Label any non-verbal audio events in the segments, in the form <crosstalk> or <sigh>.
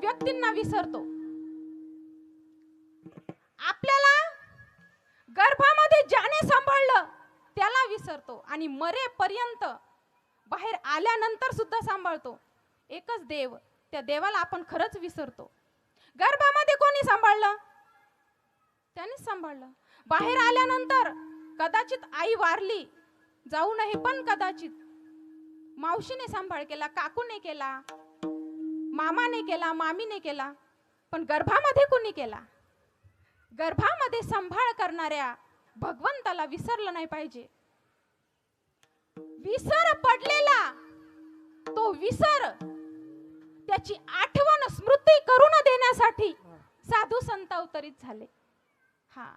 व्यक्तींना विसरतो. आपल्याला गर्भामध्ये ज्याने सांभाळलं त्याला विसरतो. आणि मरेपर्यंत बाहेर आल्यानंतर सुद्धा सांभाळतो. एकच देव त्या देवाला आपण खरंच विसरतो. गर्भामध्ये कोणी सांभाळलं? त्यानेच सांभाळलं. बाहेर आल्यानंतर कदाचित आई वारली जाऊ नये पण कदाचित. मावशीने सांभाळ केला काकूने केला मामाने केला मामीने केला पण गर्भामध्ये कुणी केला? गर्भामध्ये सांभाळ करणाऱ्या भगवंताला विसरलं नाही पाहिजे. विसर पडलेला तो विसर. त्याची आठवण स्मृती करून देण्यासाठी साधू संत अवतरित झाले. हा.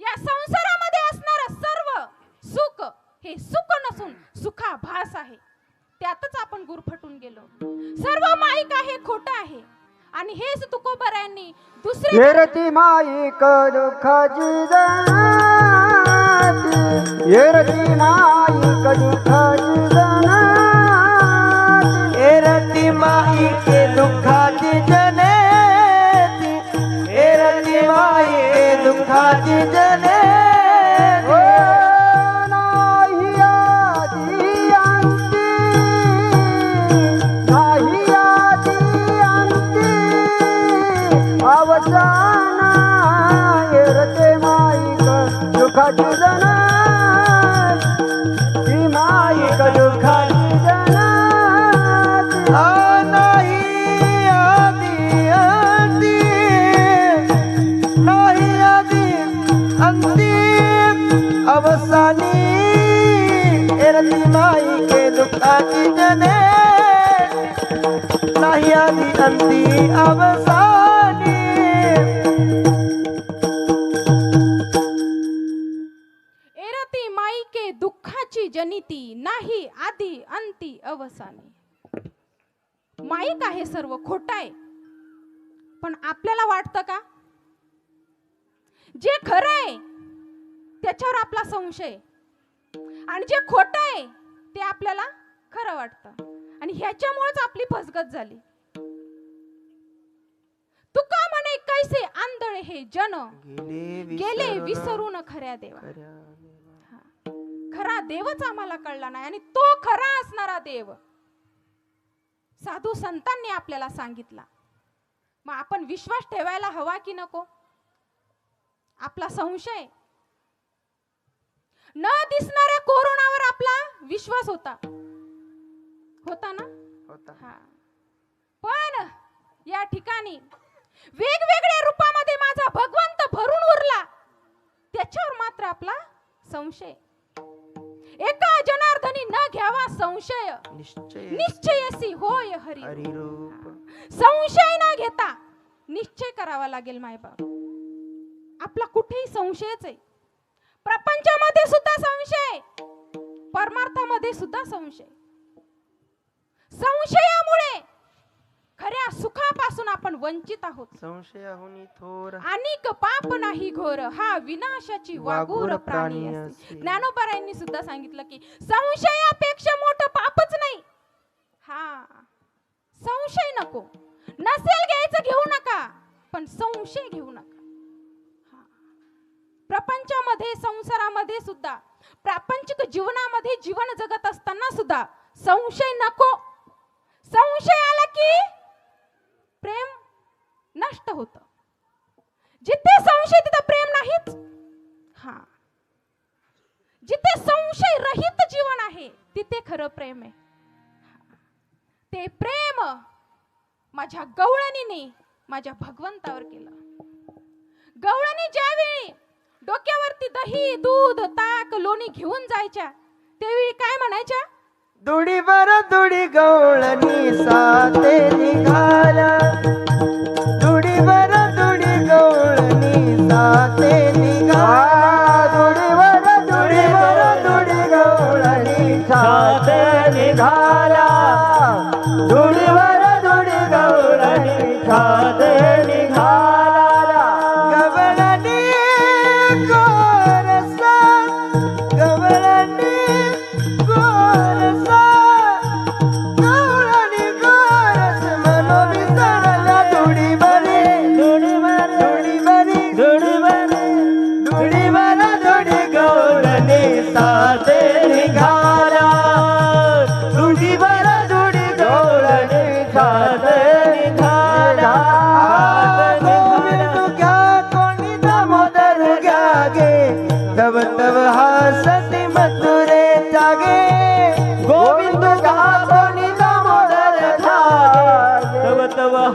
या संसारामध्ये असणार सर्व सुख हे सुख नसून सुखाभास आहे. त्यातच आपण गुरफटून गेलो. सर्व माईक आहे खोट आहे. आणि हेच तुकोबरायांनी दुसरे येरती माईक दुःखाची जनाती. येरती माईक दुःखाची जनाती. एरती माई के दुःखाची जनेती. एरती माई के दुःखाची जनेती. अवसाना माईक दुःखाची जनाती माईक दुःखाची जनाती नाही नाही अवसानी एरती माई के दुःखाची जनेती नाही आदी अंती अवसानी. अवसानी माईक आहे सर्व खोट आहे. पण आपल्याला वाटतं का? जे खरं आहे त्याच्यावर आपला संशय आणि जे खोट आहे ते आपल्याला खरं वाटतं. आणि ह्याच्यामुळेच आपली फसगत झाली. तुका म्हणे कैसे आंधळे हे जन? गेले विसरून खऱ्या देवा. खरा देवच आम्हाला कळला नाही आणि तो खरा असणारा देव. साधू संतांनी आपल्याला सांगितला. मग आपण विश्वास ठेवायला हवा की नको? आपला संशय. न दिसणाऱ्या कोरोनावर आपला विश्वास होता. होता ना? हा. पण या ठिकाणी वेगवेगळ्या रूपामध्ये माझा भगवंत भरून उरला. त्याच्यावर मात्र आपला संशय. एका जनार्दनी न घ्यावा संशय. निश्चय. निश्चयसी होय हरी. हरिरूप. संशय न घेता निश्चय करावा लागेल मायबाप आपला कुठेही संशयच आहे. प्रपंचामध्ये सुद्धा संशय परमार्थामध्ये सुद्धा संशय संशयामुळे खऱ्या सुखापासून आपण वंचित आहोत. संशयाहुनी थोर. अनेक पाप नाही घोर. हा विनाशाची वागूर वाघूर प्राणी प्राणी असे असे. ज्ञानोबरायांनी सुद्धा सांगितलं की संशयापेक्षा मोठं पापच नाही. हा. संशय नको. नसेल घ्यायचं घेऊ नका पण संशय घेऊ नका. हा. प्रपंचामध्ये संसारामध्ये सुद्धा प्रापंचिक जीवनामध्ये जीवन जगत असताना सुद्धा संशय नको. संशय आला की प्रेम नष्ट होत. जिथे संशय तिथं प्रेम नाहीच. हा. जिथे संशय रहित जीवन आहे तिथे खरं प्रेम आहे. ते प्रेम माझ्या गवळणीने माझ्या भगवंतावर केलं. गवळणी ज्यावेळी डोक्यावरती दही दूध ताक लोणी घेऊन जायच्या त्यावेळी काय म्हणायच्या? दुडी बर दुडी गवळणी साते निघाला. दुडी बर दुडी गवळणी साते निघाला. दुडी बर दुडी गवळणी साते निघाला.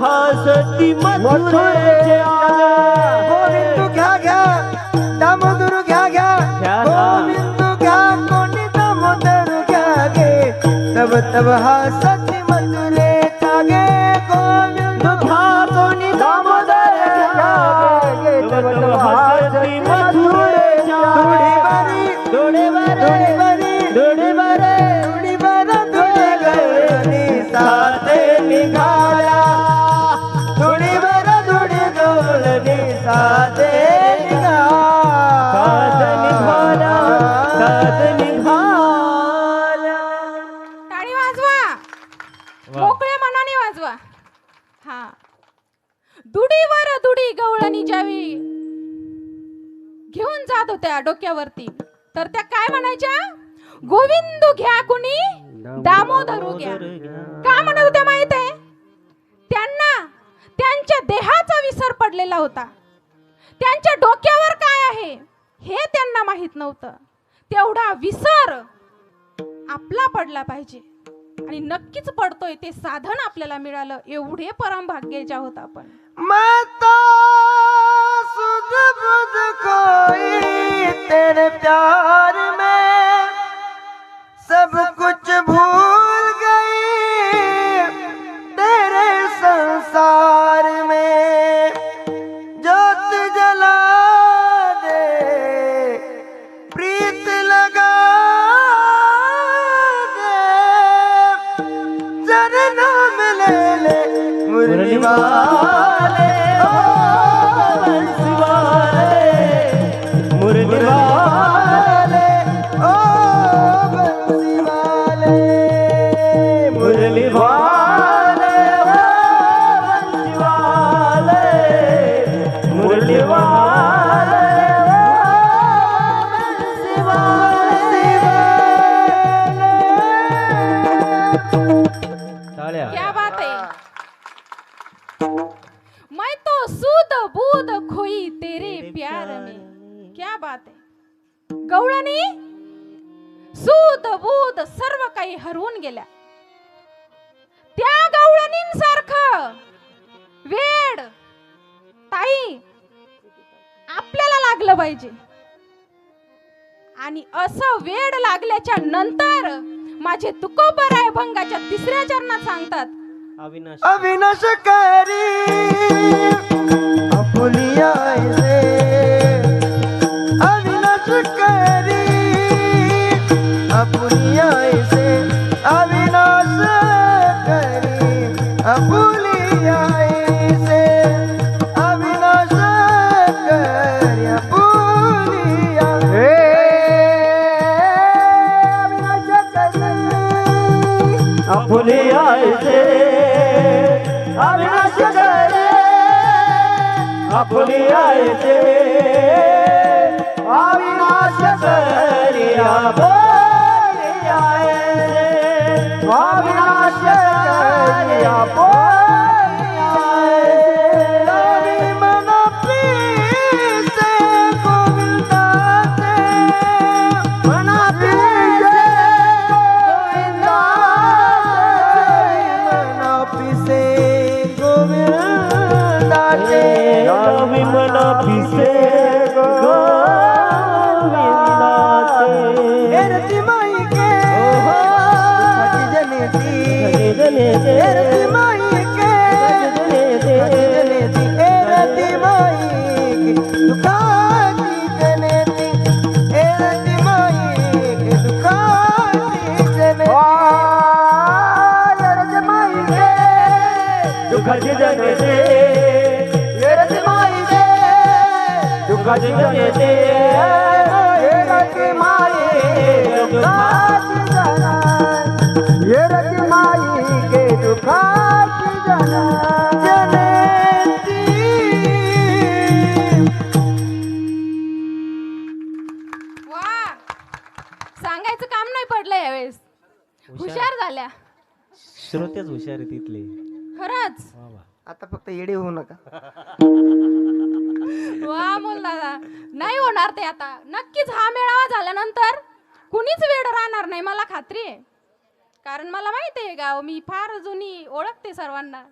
हसती मथुरेचे घ्या घ्या दामोदर घ्या घ्या गोविंद घ्या कोणी दामोदर घ्या गे तब तब हसत मोकळ्या मनाने वाजवा. हा. दुडीवर दुडी गवळणी ज्यावी घेऊन जात होत्या डोक्यावरती तर त्या काय म्हणायच्या? गोविंद घ्या कुणी दामोदरू घ्या. का म्हणत होत्या माहीत आहे? त्यांना त्यांच्या देहाचा विसर पडलेला होता. त्यांच्या डोक्यावर काय आहे हे त्यांना माहीत नव्हतं. तेवढा विसर आपला पडला पाहिजे. आणि नक्कीच पडतोय ते साधन आपल्याला मिळालं. एवढे परम भाग्याच्या होत आपण. माता तेरे प्यार में सब कुछ भूल मैं तो सूद बूद खोई तेरे प्यार में। क्या बात है? गवळणी सूद बूद सर्व काही हरवून गेल्या। त्या गवळणींसारखं वेड ताई आपल्याला लागलं पाहिजे। आणि असं वेड लागल्याच्या नंतर माझे तुकोबराय भंगाच्या तिसऱ्या चरणात सांगतात अविनाश अविनाश करी अपुलिया आपुले आयचे अविनाश करे आपुले पिसे सांगायचं काम नाही पडलं यावेळेस. हुशार. झाल्या. श्रोतेच हुशार आहे तिथले खरंच? वा वा. आता फक्त येडे होऊ नका. वा मुलाला नाही होणार ते आता. नक्कीच हा मेळावा झाल्यानंतर कुणीच वेड राहणार नाही मला खात्री आहे. कारण मला माहिती आहे गाव. मी फार जुनी ओळखते सर्वांना.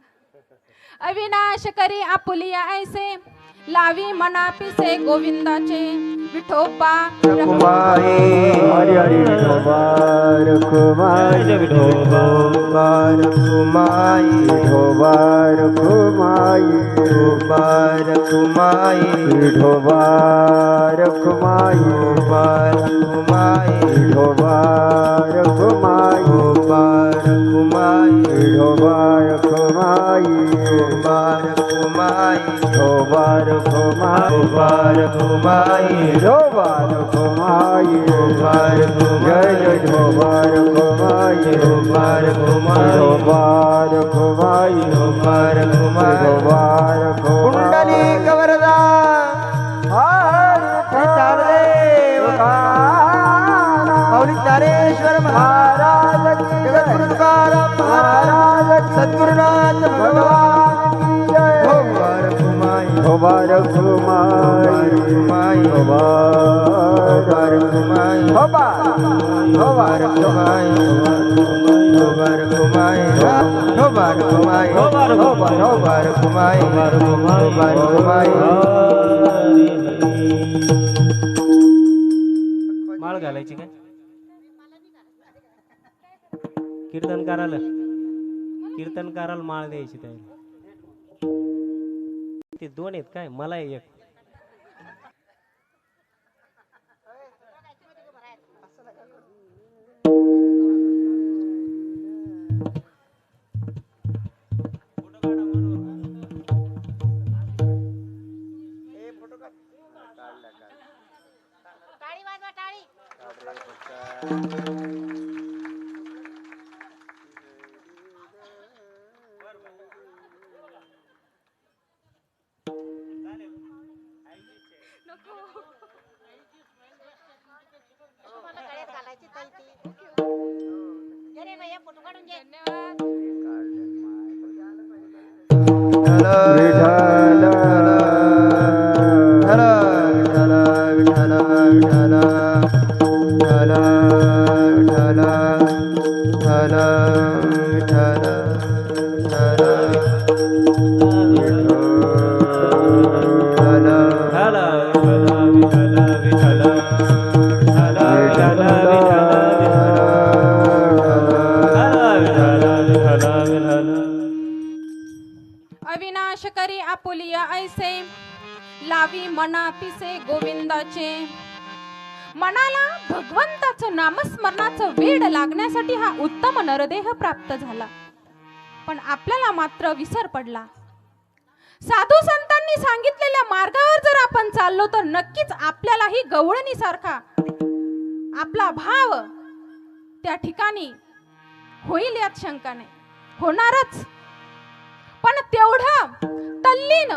अविनाश करी आपुलिया ऐसे लावी मना पिसे गोविंदाचे विठोबा रखुमाई। हरी हरी विठोबा रखुमाई। विठोबा रखुमाई। विठोबा रखुमाई। विठोबा रखुमाई। विठोबा रखुमाई। विठोबा ઘુમાઈ ગોપાલ ઘુમાઈ ગોપાલ ઘુમાઈ ગોપાલ ઘુમાઈ ગોપાલ ઘુમાઈ ગોપાલ माळ घालायची काय? कीर्तनकाराला कीर्तनकाराला माळ द्यायची त्याला. ते दोन आहेत काय? मला एक. Hello. Hello. करी आपुलिया ऐसे लावी मना पिसे गोविंदाचे. मनाला भगवंताचं नामस्मरणाचं वेड लागण्यासाठी हा उत्तम नरदेह प्राप्त झाला. पण आपल्याला मात्र विसर पडला. साधू संतांनी सांगितलेल्या मार्गावर जर आपण चाललो तर नक्कीच आपल्यालाही गवळणीसारखा आपला भाव त्या ठिकाणी होईल यात शंका नाही. होणारच. पण तेवढं तल्लीन.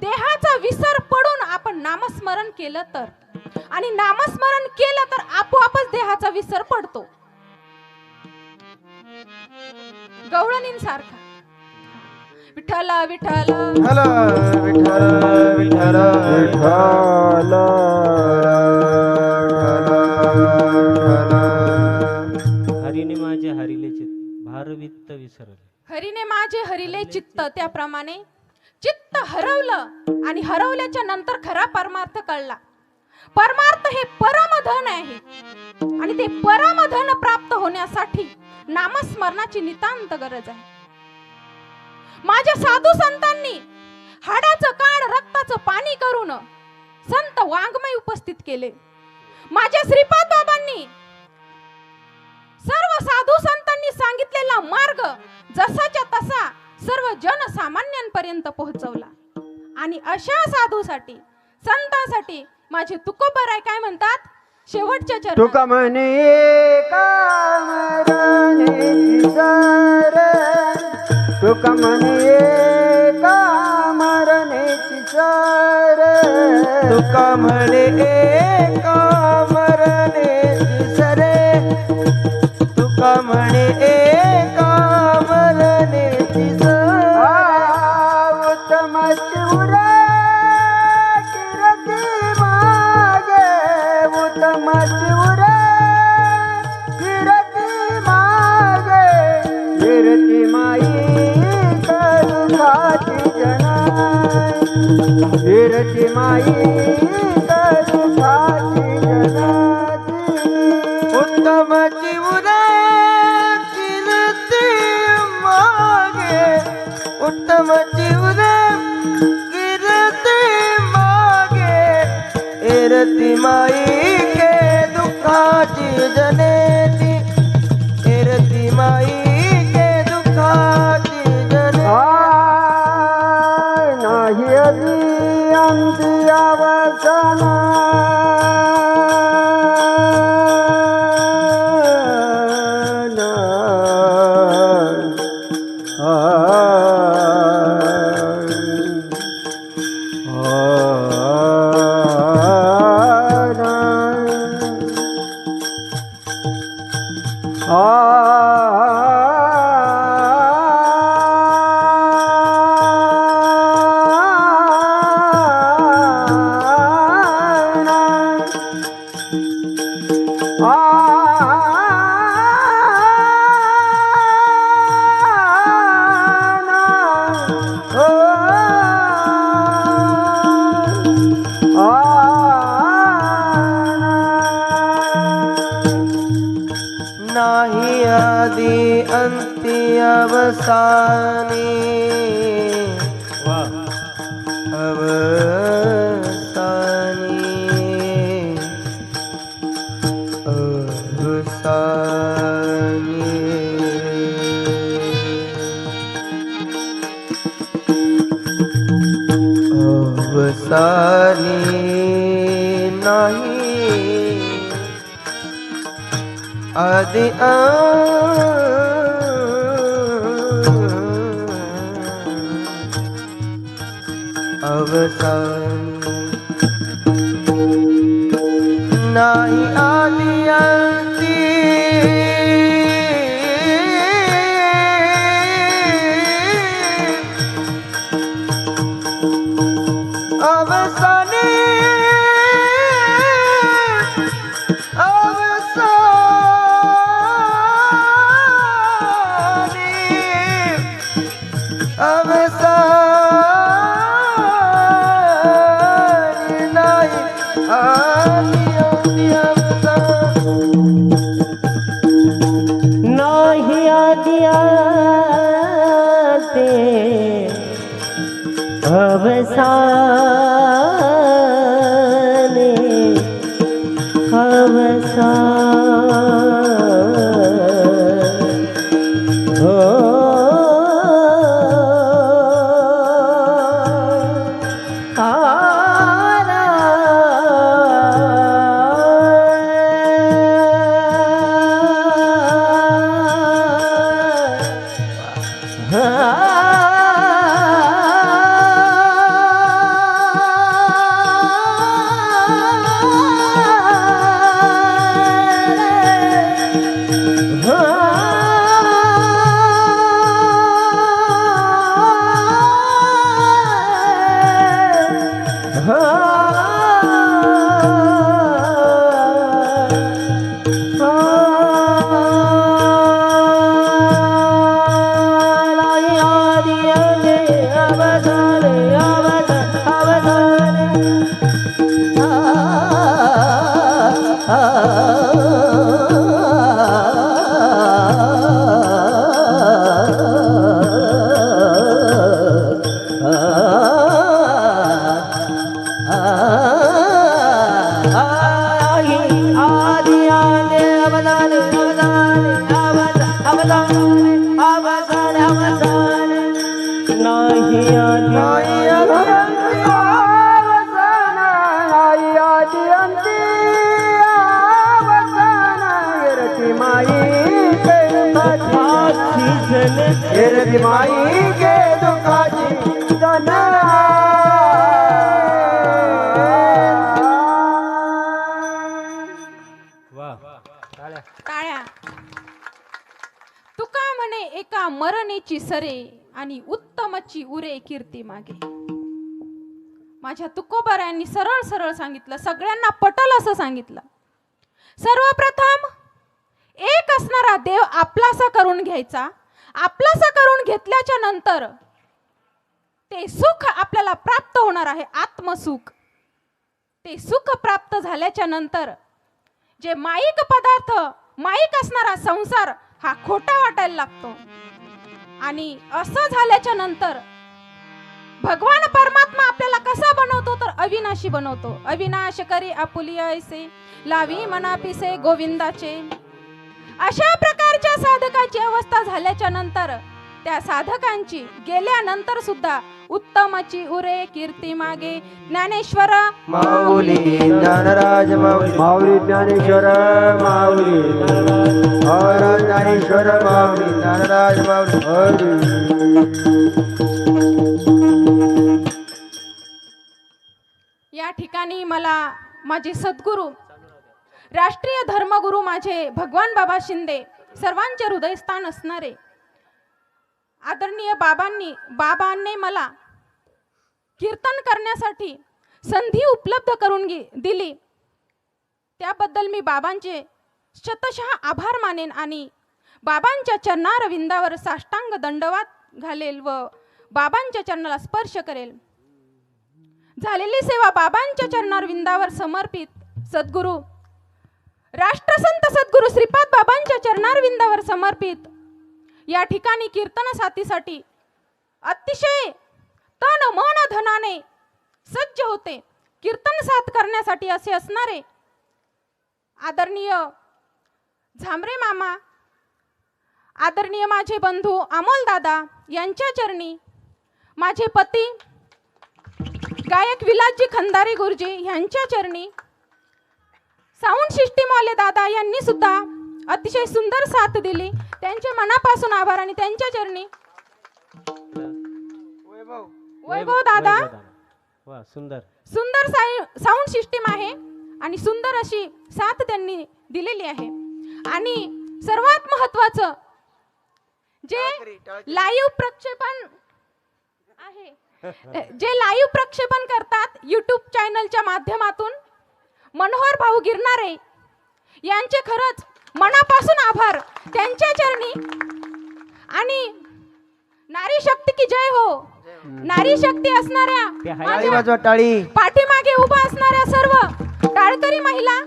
देहाचा विसर पडून आपण नामस्मरण केलं तर. आणि नामस्मरण केलं तर आपोआपच देहाचा विसर पडतो. गवळणींसारखा. विठ्ठल विठ्ठल. विठ्ठल विठ्ठल विठ्ठल. हरिने माझे हरिले चित भारवित्त विसरले. माझे हरिले चित्त त्याप्रमाणे चित्त हरवलं आणि हरवल्याच्या नंतर खरा परमार्थ कळला. परमार्थ हे परमधन आहे. आणि ते परमधन प्राप्त होण्यासाठी नामस्मरणाची नितांत गरज आहे. माझ्या साधू संतांनी हाडाचं काढ रक्ताचं पाणी करून संत वाङ्मय उपस्थित केले. माझ्या श्रीपाद बाबांनी सर्व साधू संत संतांनी सांगितलेला मार्ग जसाच्या तसा सर्व जनसामान्यांपर्यंत पोहोचवला. आणि अशा साधूसाठी संतांसाठी माझे तुकोबराय काय म्हणतात? शेवटच्या तुका म्हणे फिरती माई दुखाची जनाची उत्तम जीवना कीर्ती मागे. उत्तम जीवना किरती मागे. एरती माई नाही माई के दुखाची टाळ्या। तुका म्हणे एका मरणेची सरे आणि उत्तमची उरे कीर्ती मागे. माझ्या तुकोबारायांनी सरळ सरळ सांगितलं सगळ्यांना पटल असं सांगितलं. सर्वप्रथम एक असणारा देव आपलासा करून घ्यायचा आपलासा करून घेतल्याच्या नंतर ते सुख आपल्याला प्राप्त होणार आहे आत्मसुख. ते सुख प्राप्त झाल्याच्यानंतर जे माईक पदार्थ माईक असणारा संसार हा खोटा वाटायला लागतो. आणि असं झाल्याच्यानंतर भगवान परमात्मा आपल्याला कसा बनवतो तर अविनाशी बनवतो. अविनाश करी आपुली ऐसे लावी मना पिसे गोविंदाचे. अशा प्रकारच्या साधकाची अवस्था झाल्याच्यानंतर त्या साधकांची गेल्यानंतर सुद्धा उत्तमाची उरे कीर्ती मागे. ज्ञानेश्वर माऊली ज्ञानराज माऊली. माऊली ज्ञानेश्वर माऊली. हर ज्ञानेश्वर माऊली. ज्ञानराज माऊली. या ठिकाणी मला माझे सद्गुरू राष्ट्रीय धर्मगुरू माझे भगवान बाबा शिंदे सर्वांचे हृदयस्थान असणारे आदरणीय बाबांनी बाबांनी मला कीर्तन करण्यासाठी संधी उपलब्ध करून दिली. त्याबद्दल मी बाबांचे शतशः आभार मानेन आणि बाबांच्या चरणार विंदावर साष्टांग दंडवात घालेल व बाबांच्या चरणाला स्पर्श करेल. झालेली सेवा बाबांच्या चरणार विंदावर समर्पित सद्गुरू राष्ट्रसंत सद्गुरू श्रीपाद बाबांच्या चरणारविंदावर समर्पित. या ठिकाणी कीर्तन साथीसाठी अतिशय तन मन धनाने सज्ज होते. कीर्तन साथ करण्यासाठी असे असणारे आदरणीय झांबरे मामा आदरणीय माझे बंधू अमोल दादा यांच्या चरणी माझे पती गायक विलासजी खंदारी गुरुजी यांच्या चरणी साऊंड सिस्टीमवाले दादा यांनी सुद्धा अतिशय सुंदर साथ दिली. त्यांचे मनापासून आभार आणि त्यांच्या चरणी. वैभव वैभव दादा. वा सुंदर. सुंदर साऊंड सिस्टीम आहे आणि सुंदर अशी साथ त्यांनी दिलेली आहे. आणि सर्वात महत्वाचं जे लाईव्ह प्रक्षेपण आहे. <laughs> जे लाईव्ह प्रक्षेपण करतात युट्यूब चॅनलच्या माध्यमातून मनोहर भाऊ गिरणारे. यांचे खरंच मनापासून आभार. त्यांच्या चरणी आणि नारी शक्ती की जय हो. नारी शक्ती असणाऱ्या पाठीमागे उभा असणाऱ्या सर्व टाळकरी महिला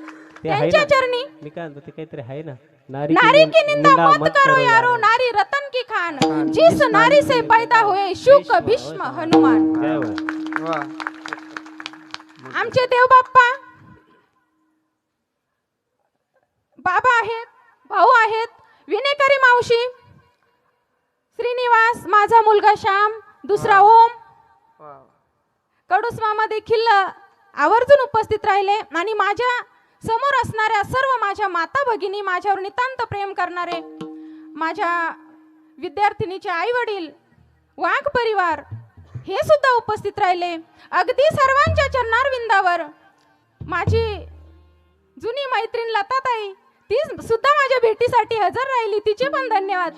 त्यांच्या? चरणी. मी काय म्हणतो ते काहीतरी आहे ना. नारी नारी की निंदा मत करो यारो नारी रतन की खान. जिस नारी से पैदा हुए शुक भीष्म हनुमान. हो. आमचे देव बाप्पा बाबा आहेत भाऊ आहेत विनेकरी मावशी श्रीनिवास माझा मुलगा श्याम दुसरा ओम. कडूस मामा देखील आवर्जून उपस्थित राहिले आणि माझ्यासमोर असणाऱ्या सर्व माझ्या माता भगिनी माझ्यावर नितांत प्रेम करणारे माझ्या विद्यार्थिनीचे आई वडील वाघ परिवार हे सुद्धा उपस्थित राहिले. अगदी सर्वांच्या चरणार विंदावर माझी जुनी मैत्रीण लताताई ती सुद्धा माझ्या भेटीसाठी हजर राहिली. तिचे पण धन्यवाद.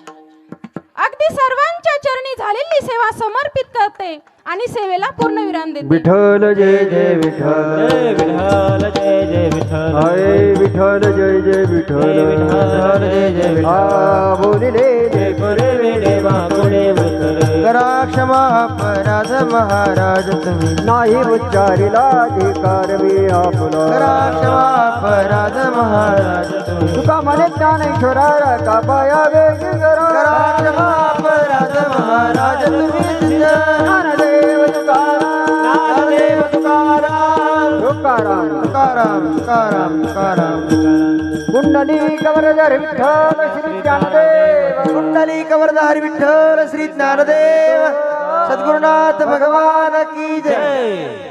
अगदी सर्वांच्या चरणी झालेली सेवा समर्पित करते आणि सेवेला पूर्ण विराम देते. विठ्ठल जय जय विठ्ठल. जय विठ्ठल जय जय विठ्ठल. हाय विठ्ठल जय जय विठ्ठल. जय विठ्ठल जय जय विठ्ठल. बोलिले जय कोरे वेडे महाकोडे विठ्ठल करा क्षमा अपराध महाराज तुम्ही नाही उच्चारिला अधिकार मी आपला. करा क्षमा अपराध महाराज तुम्ही तुका म्हणे ज्ञानेश्वरा का पाया वेग करा क्षमा अपराध महाराज तुम्ही ज्ञानदेव नामदेव तुकाराम तुकाराम तुकाराम तुकाराम कुंडली कवरदार विठ्ठल श्री ज्ञानदेव. कुंडली कवरदार विठ्ठल श्री ज्ञानदेव. सद्गुरुनाथ भगवान की जय.